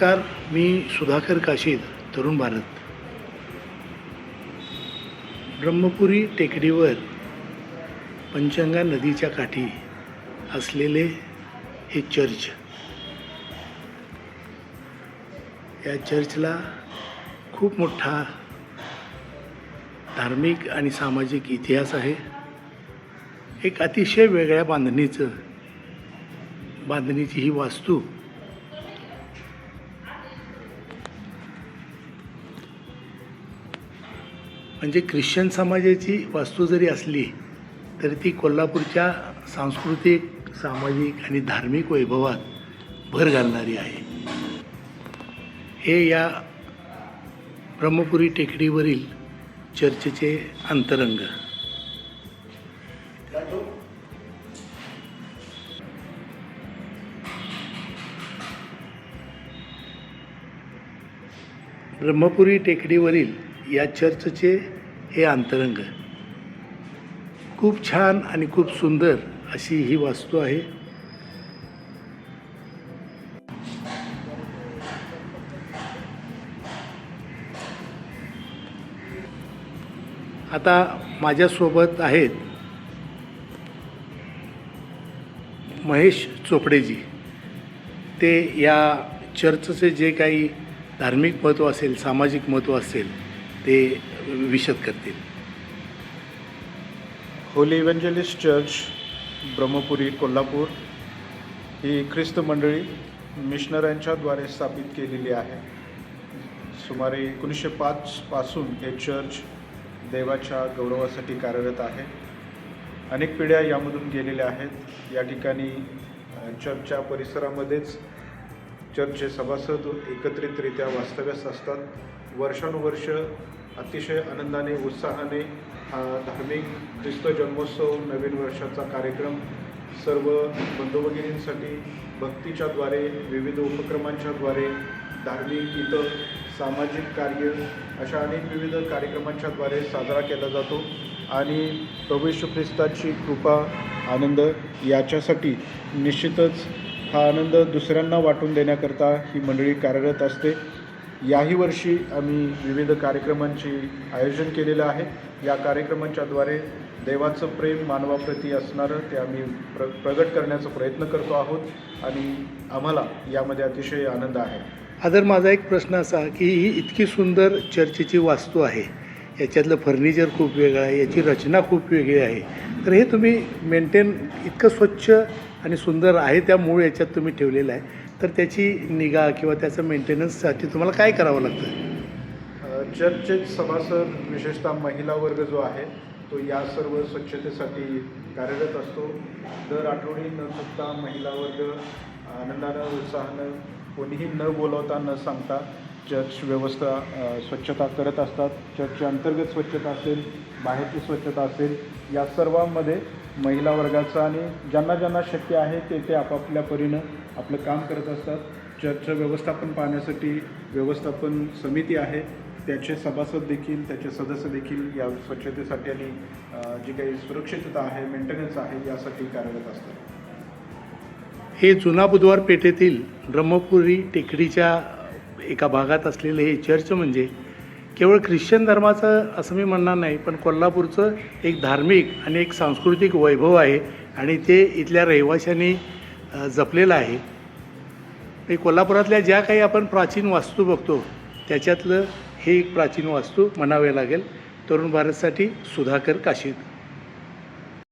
नमस्कार मी सुधाकर काशीद तरुण भारत. ब्रह्मपुरी टेकडीवर पंचंगा नदीच्या काठी असलेले हे चर्च. या चर्चला खूप मोठा धार्मिक आणि सामाजिक इतिहास आहे. एक अतिशय वेगळ्या बांधणीचं बांधणीची ही वास्तू म्हणजे ख्रिश्चन समाजाची वास्तू जरी असली तरी ती कोल्हापूरच्या सांस्कृतिक सामाजिक आणि धार्मिक वैभवात भर घालणारी आहे. हे या ब्रह्मपुरी टेकडीवरील चर्चेचे अंतरंग. ब्रह्मपुरी टेकडीवरील या चर्चचे हे अंतरंग. खूप छान आणि खूप सुंदर अशी ही वास्तू आहे. आता माझ्यासोबत आहेत महेश चोपडेजी. ते या चर्चचे जे काही धार्मिक महत्त्व असेल सामाजिक महत्त्व असेल ते विशद करतील. Holy evangelist church Brahmapuri Kolhapur ही ख्रिस्त मंडळी मिशनऱ्यांच्याद्वारे स्थापित केलेली आहे. सुमारे एकोणीसशे पाचपासून हे चर्च देवाच्या गौरवासाठी कार्यरत आहे. अनेक पिढ्या यामधून गेलेल्या आहेत. या ठिकाणी चर्चच्या परिसरामध्येच चर्चचे सभासद एकत्रितरित्या वास्तव्यास असतात. वर्षानुवर्ष अतिशय आनंदाने उत्साहाने हा धार्मिक ख्रिस्त जन्मोत्सव नवीन वर्षाचा कार्यक्रम सर्व बंधुभगिनींसाठी भक्तीच्याद्वारे विविध उपक्रमांच्याद्वारे धार्मिक इतर सामाजिक कार्य अशा अनेक विविध कार्यक्रमांच्याद्वारे साजरा केला जातो. आणि प्रभू ख्रिस्ताची कृपा आनंद याच्यासाठी निश्चितच हा आनंद दुसऱ्यांना वाटून देण्याकरता ही मंडळी कार्यरत असते. याही वर्षी आम्ही विविध कार्यक्रमांची आयोजन केलेलं आहे. या कार्यक्रमांच्याद्वारे देवाचं प्रेम मानवाप्रती असणारं ते आम्ही प्र प्रगट करण्याचा प्रयत्न करतो आहोत आणि आम्हाला यामध्ये अतिशय आनंद आहे. आदर माझा एक प्रश्न असा की ही इतकी सुंदर चर्चेची वास्तू आहे. याच्यातलं फर्निचर खूप वेगळं आहे याची रचना खूप वेगळी आहे. तर हे तुम्ही मेंटेन इतकं स्वच्छ आणि सुंदर आहे त्या मूळ याच्यात तुम्ही ठेवलेलं आहे. तर त्याची निगा किंवा त्याचं मेंटेनन्ससाठी तुम्हाला काय करावं लागतं? अ, चर्चचे सभासद विशेषतः महिला वर्ग जो आहे तो या सर्व स्वच्छतेसाठी कार्यरत असतो. दर आठवडी न चुकता महिला वर्ग आनंदानं उत्साहानं कोणीही न बोलवता न सांगता चर्च व्यवस्था स्वच्छता करत असतात. चर्चच्या अंतर्गत स्वच्छता असेल बाहेरची स्वच्छता असेल या सर्वांमध्ये महिला वर्गाचं आणि ज्यांना ज्यांना शक्य आहे ते ते आपापल्या परीनं आपलं काम करत असतात. चर्चचं व्यवस्थापन पाहण्यासाठी व्यवस्थापन समिती आहे. त्याचे सभासद देखील त्याचे सदस्य देखील या स्वच्छतेसाठी आणि जी काही सुरक्षितता आहे मेंटेनन्स आहे यासाठी कार्यरत असतात. हे जुना बुधवार पेठेतील ब्रह्मपुरी टेकडीच्या एका भागात असलेलं हे चर्च म्हणजे केवळ ख्रिश्चन धर्माचं असं मी म्हणणार नाही पण कोल्हापूरचं एक धार्मिक आणि एक सांस्कृतिक वैभव आहे आणि ते इथल्या रहिवाशांनी जपलेलं आहे. म्हणजे कोल्हापुरातल्या ज्या काही आपण प्राचीन वास्तू बघतो त्याच्यातलं हे एक प्राचीन वास्तू म्हणावे लागेल. तरुण भारतसाठी सुधाकर काशीद.